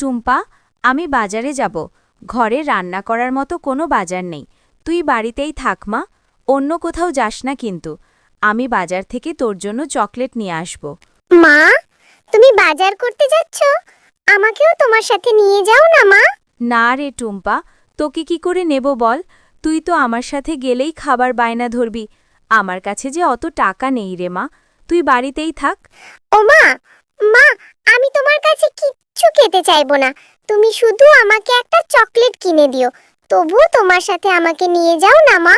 টুম্পা আমি বাজারে যাব। ঘরে রান্না করার মতো কোনো বাজার নেই। তুই বাড়িতেই থাক মা। অন্য কোথাও যাস না কিন্তু। আমি বাজার থেকে তোর জন্য চকলেট নিয়ে আসব। মা তুমি বাজার করতে যাচ্ছ? আমাকেও তোমার সাথে নিয়ে যাও না মা। না রে টুম্পা তোকে কি করে নেব বল? তুই তো আমার সাথে গেলেই খাবার বায়না ধরবি। আমার কাছে যে অত টাকা নেই রে মা। তুই বাড়িতেই থাক। ও মা মা আমি তোমার কাছে কিচ্ছু খেতে চাইব না। তুমি শুধু আমাকে একটা চকলেট কিনে দিও। তবুও তোমার সাথে আমাকে নিয়ে যাও না, মা।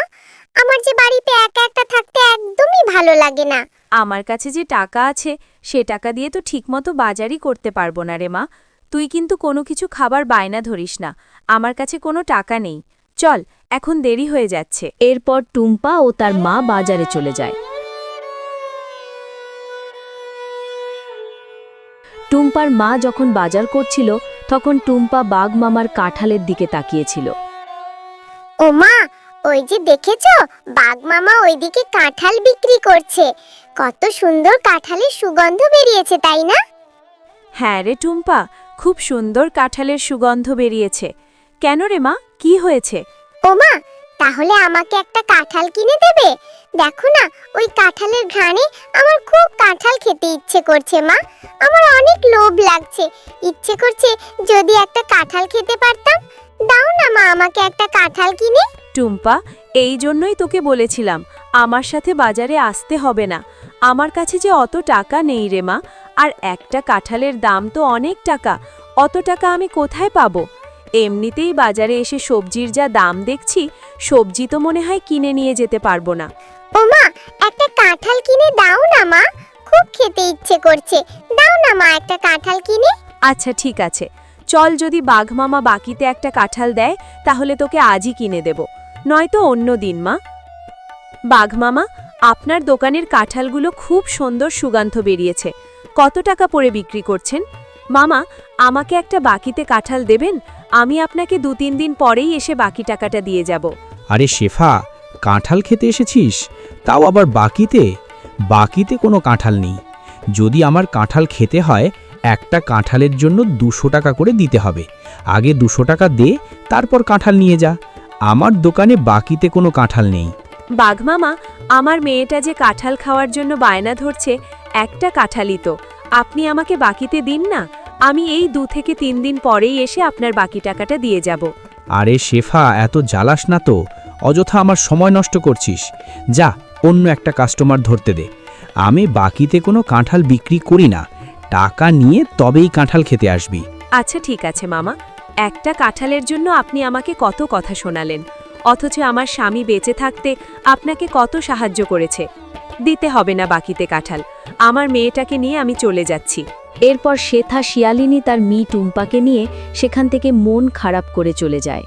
আমার যে বাড়িতে একা একা থাকতে একদমই ভালো লাগে না। আমার কাছে যে টাকা আছে, সে টাকা দিয়ে তো ঠিকমতো বাজারই করতে পারব না রে মা। তুই কিন্তু কোনো কিছু খাবার বায়না ধরিস না। আমার কাছে কোনো টাকা নেই। চল, এখন দেরি হয়ে যাচ্ছে। এরপর টুম্পা ও তার মা বাজারে চলে যায়। টুম্পার মা যখন বাজার করছিল তখন টুম্পা বাঘ মামার কাঁঠালের দিকে তাকিয়েছিল। ও মা ওই যে দেখেছ বাঘ মামা ওইদিকে কাঁঠাল বিক্রি করছে। কত সুন্দর কাঁঠালের সুগন্ধ বেরিয়েছে তাই না? হ্যাঁ রে টুম্পা খুব সুন্দর কাঁঠালের সুগন্ধ বেরিয়েছে। কেন রে মা কি হয়েছে? ও মা তাহলে আমাকে একটা কাঁঠাল কিনে দেবে? দেখো না, ওই কাঁঠালের ঘ্রাণে আমার খুব কাঁঠাল খেতে ইচ্ছে করছে, মা। আমার অনেক লোভ লাগছে। ইচ্ছে করছে যদি একটা কাঁঠাল খেতে পারতাম। দাও না, মা, আমাকে একটা কাঁঠাল কিনে। টুম্পা, এই জন্যই তোকে বলেছিলাম, আমার সাথে বাজারে আসতে হবে না। আমার কাছে যে অত টাকা নেই রে মা, আর একটা কাঁঠালের দাম তো অনেক টাকা, অত টাকা আমি কোথায় পাবো? এমনিতেই বাজারে এসে সবজির যা দাম দেখছি সবজি তো মনে হয় কিনে নিয়ে যেতে পারব না। ও মা একটা কাঁঠাল কিনে দাও না মা। খুব খেতে ইচ্ছে করছে। দাও না মা একটা কাঁঠাল কিনে। আচ্ছা ঠিক আছে। চল যদি বাঘমামা বাকিতে একটা কাঁঠাল দেয় তাহলে তোকে আজই কিনে দেব। নয়তো অন্য দিন মা। বাঘমামা আপনার দোকানের কাঁঠালগুলো খুব সুন্দর সুগন্ধ বেরিয়েছে। কত টাকা পরে বিক্রি করছেন? মামা আমাকে একটা বাকিতে কাঁঠাল দেবেন? আমি আপনাকে দু তিন দিন পরেই এসে বাকি টাকাটা দিয়ে যাব। আরে শেফা কাঁঠাল খেতে এসেছিস? তাও আবার বাকিতে? বাকিতে কোনো কাঁঠাল নেই। যদি আমার কাঁঠাল খেতে হয় একটা কাঁঠালের জন্য দুশো টাকা করে দিতে হবে। আগে দুশো টাকা দে তারপর কাঁঠাল নিয়ে যা। আমার দোকানে বাকিতে কোনো কাঁঠাল নেই। বাঘমামা আমার মেয়েটা যে কাঁঠাল খাওয়ার জন্য বায়না ধরছে একটা কাঁঠালই তো। আপনি আমাকে বাকিতে দিন না? আমি এই দু থেকে তিন দিন পরেই এসে আপনার বাকি টাকাটা দিয়ে যাব। আরে শেফা এত জ্বালাস না তো। অযথা আমার সময় নষ্ট করছিস। যা অন্য একটা কাস্টমার ধরতে দে। আমি বাকিতে কোনো কাঁঠাল বিক্রি করি না। টাকা নিয়ে তবেই কাঁঠাল খেতে আসবি। আচ্ছা ঠিক আছে মামা। একটা কাঁঠালের জন্য আপনি আমাকে কত কথা শোনালেন। অথচ আমার স্বামী বেঁচে থাকতে আপনাকে কত সাহায্য করেছে। দিতে হবে না বাকিতে কাঁঠাল। আমার মেয়েটাকে নিয়ে আমি চলে যাচ্ছি। এরপর শেথা শিয়ালিনী তার মি টুম্পাকে নিয়ে সেখান থেকে মন খারাপ করে চলে যায়।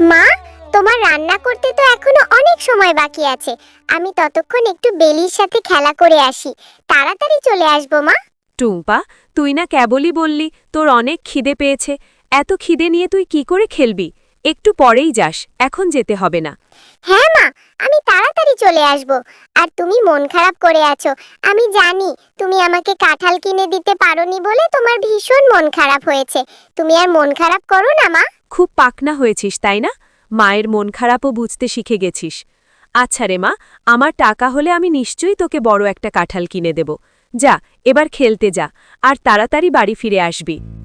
মা তোমার রান্না করতে তো এখনও অনেক সময় বাকি আছে। আমি ততক্ষণ একটু বেলির সাথে খেলা করে আসি। তাড়াতাড়ি চলে আসব মা। টুম্পা তুই না কেবলই বললি তোর অনেক খিদে পেয়েছে। এত খিদে নিয়ে তুই কি করে খেলবি? একটু পরেই যাস এখন যেতে হবে না। হ্যাঁ মা আমি তাড়াতাড়ি চলে আসব। আর তুমি মন খারাপ করে আছো। আমি জানি তুমি আমাকে কাঁঠাল কিনে দিতে পারোনি বলে তোমার ভীষণ মন খারাপ হয়েছে। তুমি আর মন খারাপ করো না মা। খুব পাকনা হয়েছিস তাই না? মায়ের মন খারাপও বুঝতে শিখে গেছিস। আচ্ছা রে মা আমার টাকা হলে আমি নিশ্চয়ই তোকে বড় একটা কাঁঠাল কিনে দেব। যা এবার খেলতে যা আর তাড়াতাড়ি বাড়ি ফিরে আসবি।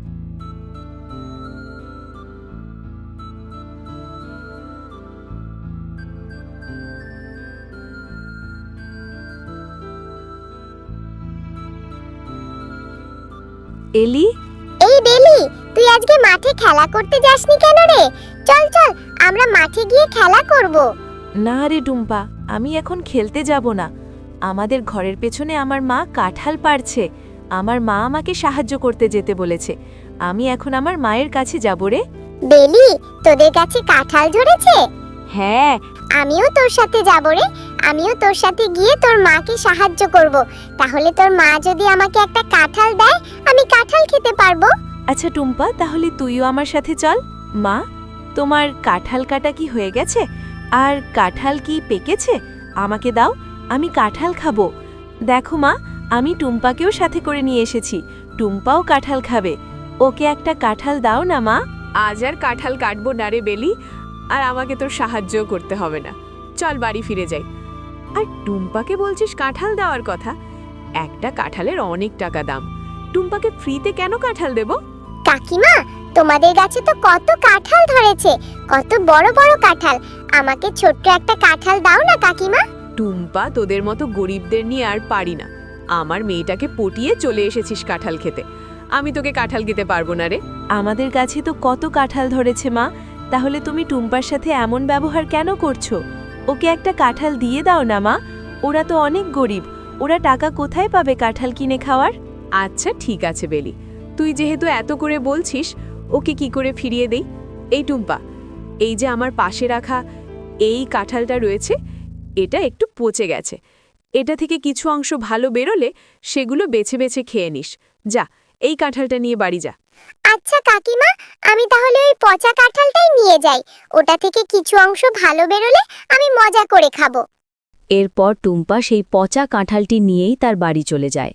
এলি? এই বেলি তুই আজকে মাঠে খেলা করতে যাসনি কেন রে? চল চল আমরা মাঠে গিয়ে খেলা করব। না রে ডুম্পা আমি এখন খেলতে যাব না। আমাদের ঘরের পেছনে আমার মা কাঁঠাল পারছে আমার মা আমাকে সাহায্য করতে যেতে বলেছে। আমি এখন আমার মায়ের কাছে যাব রে। বেলি তোদের কাছে কাঁঠাল ধরেছে? হ্যাঁ। আমিও তোর সাথে যাব রে। আমিও তোর সাথে গিয়ে তোর মাকে সাহায্য করব। তাহলে তোর মা যদি আমাকে একটা কাঁঠাল দেয় আমি কাঁঠাল খেতে পারব। আচ্ছা টুম্পা তাহলে তুইও আমার সাথে চল। মা তোমার কাঁঠাল কাটা কি হয়ে গেছে? আর কাঁঠাল কি পেকেছে? আমাকে দাও আমি কাঁঠাল খাব। দেখো মা আমি টুম্পাকেও সাথে করে নিয়ে এসেছি। টুম্পাও কাঁঠাল খাবে। ওকে একটা কাঁঠাল দাও না মা। আজ আর কাঁঠাল কাটবো না রে বেলি আর আমাকে তোর সাহায্যও করতে হবে না। চল বাড়ি ফিরে যাই। আর টুম্পাকে বলছিস কাঁঠাল দেওয়ার কথা? একটা কাঁঠালের অনেক টাকা দাম। টুম্পাকে ফ্রিতে কেন কাঁঠাল দেব? কাকিমা তোমাদের গাছে তো কত কাঁঠাল ধরেছে কত বড় বড় কাঁঠাল। আমাকে ছোট্ট একটা কাঁঠাল দাও না কাকিমা। টুম্পা তোদের মতো গরিবদের নিয়ে আর পারি না। আমার মেয়েটাকে পটিয়ে চলে এসেছিস কাঁঠাল খেতে। আমি তোকে কাঁঠাল খেতে পারব না রে। আমাদের কাছে তো কত কাঁঠাল ধরেছে মা। তাহলে তুমি টুম্পার সাথে এমন ব্যবহার কেন করছ? ওকে একটা কাঁঠাল দিয়ে দাও না, মা। ওরা তো অনেক গরিব। ওরা টাকা কোথায় পাবে কাঁঠাল কিনে খাওয়ার? আচ্ছা ঠিক আছে, বেলি। তুই যেহেতু এত করে বলছিস, ওকে কি করে ফিরিয়ে দেই? এই টুম্পা, এই যে আমার পাশে রাখা এই কাঁঠালটা রয়েছে, এটা একটু পচে গেছে। এটা থেকে কিছু অংশ ভালো বেরোলে সেগুলো বেছে বেছে খেয়ে নিস। যা এই কাঁঠালটা নিয়ে বাড়ি যা। আচ্ছা কাকিমা আমি তাহলে ওই পচা কাঁঠালটাই নিয়ে যাই। ওটা থেকে কিছু অংশ ভালো বেরোলে আমি মজা করে খাব। এরপর টুম্পা সেই পচা কাঁঠালটি নিয়েই তার বাড়ি চলে যায়।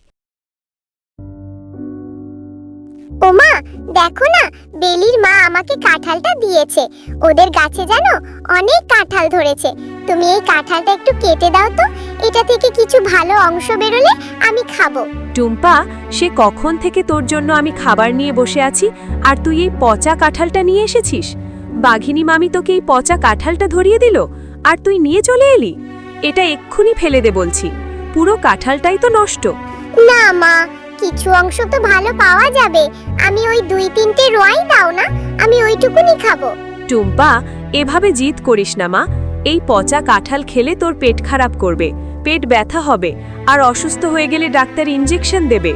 ওমা দেখো না বেলির মা আমাকে কাঁঠালটা দিয়েছে। ওদের গাছে জানো অনেক কাঁঠাল ধরেছে। তুমি এই কাঁঠালটা একটু কেটে দাও তো এটা থেকে কিছু ভালো অংশ বেরোলে আমি খাব। টুম্পা সে কখন থেকে তোর জন্য আমি খাবার নিয়ে বসে আছি? আর তুই এই পচা কাঁঠালটা নিয়ে এসেছিস? বাঘিনী মামি তোকে এই পচা কাঁঠালটা ধরিয়ে দিল আর তুই নিয়ে চলে এলি? এটা এক্ষুনি ফেলে দে বলছি। পুরো কাঁঠালটাই তো নষ্ট। না মা কিছু অংশ তো ভালো পাওয়া যাবে। আমি ওই দুই তিনটে রোয়াই দাও না আমি ওইটুকুনি খাব। টুম্পা এভাবে জিদ করিস না মা। এই পচা কাঁঠাল খেলে তোর পেট খারাপ করবে পেট ব্যথা হবে আর অসুস্থ হয়ে গেলে ডাক্তার ইঞ্জেকশন দেবে।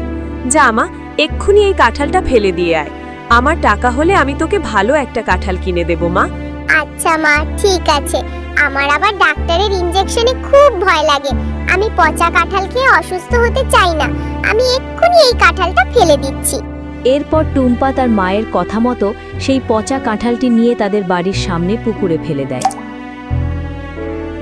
যা মা এক্ষুনি এই কাঁঠালটা ফেলে দিয়ে আয়। আমার টাকা হলে আমি তোকে ভালো একটা কাঁঠাল কিনে দেব মা। আচ্ছা মা ঠিক আছে। আমার আবার ডাক্তারের ইঞ্জেকশনে খুব ভয় লাগে। আমি পচা কাঁঠাল খেয়ে অসুস্থ হতে চাই না। আমি এক্ষুনি এই কাঁঠালটা ফেলে দিচ্ছি। এরপর টুম্পা তার মায়ের কথা মতো সেই পচা কাঁঠালটি নিয়ে তাদের বাড়ির সামনে পুকুরে ফেলে দেয়।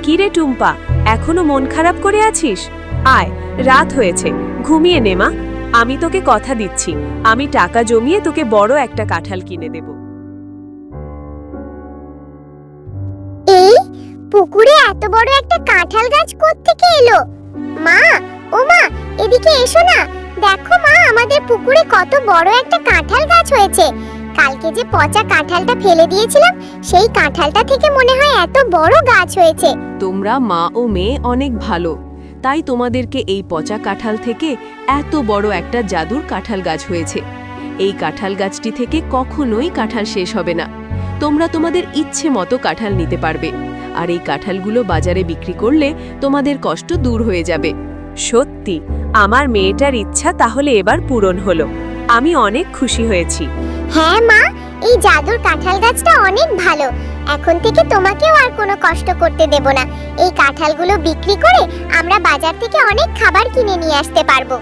কিরে টুম্পা, এখনও মন খারাপ করে আছিস? আয়, রাত হয়েছে, ঘুমিয়ে নে মা। আমি তোকে কথা দিচ্ছি। আমি টাকা জমিয়ে তোকে বড় একটা কাঁঠাল কিনে দেব। পুকুরে এত বড় একটা কাঁঠাল গাছ কোত্থেকে এলো? মা, ও মা, এদিকে এসো না। দেখো মা, আমাদের পুকুরে কত বড় একটা কাঁঠাল গাছ হয়েছে। কালকে যে পচা কাঁঠালটা ফেলে দিয়েছিলাম, সেই কাঁঠালটা থেকে মনে হয় এত বড় গাছ হয়েছে। তোমরা মা ও মেয়ে অনেক ভালো। তাই তোমাদেরকে এই পচা কাঁঠাল থেকে এত বড় একটা জাদুর কাঁঠাল গাছ হয়েছে। এই কাঁঠাল গাছটি থেকে কখনোই কাঁঠাল শেষ হবে না। তোমরা তোমাদের ইচ্ছে মতো কাঁঠাল নিতে পারবে। আর এই কাঁঠালগুলো বাজারে বিক্রি করলে তোমাদের কষ্ট দূর হয়ে যাবে। সত্যি, আমার মেয়েটার ইচ্ছা তাহলে এবার পূরণ হলো। আমি অনেক খুশি হয়েছি। হ্যাঁ মা, এই জাদুর কাঁঠাল গাছটা অনেক ভালো। এখন থেকে তোমাকেও আর কোনো কষ্ট করতে দেব না। এই কাঁঠালগুলো বিক্রি করে আমরা বাজার থেকে অনেক খাবার কিনে নিয়ে আসতে পারব।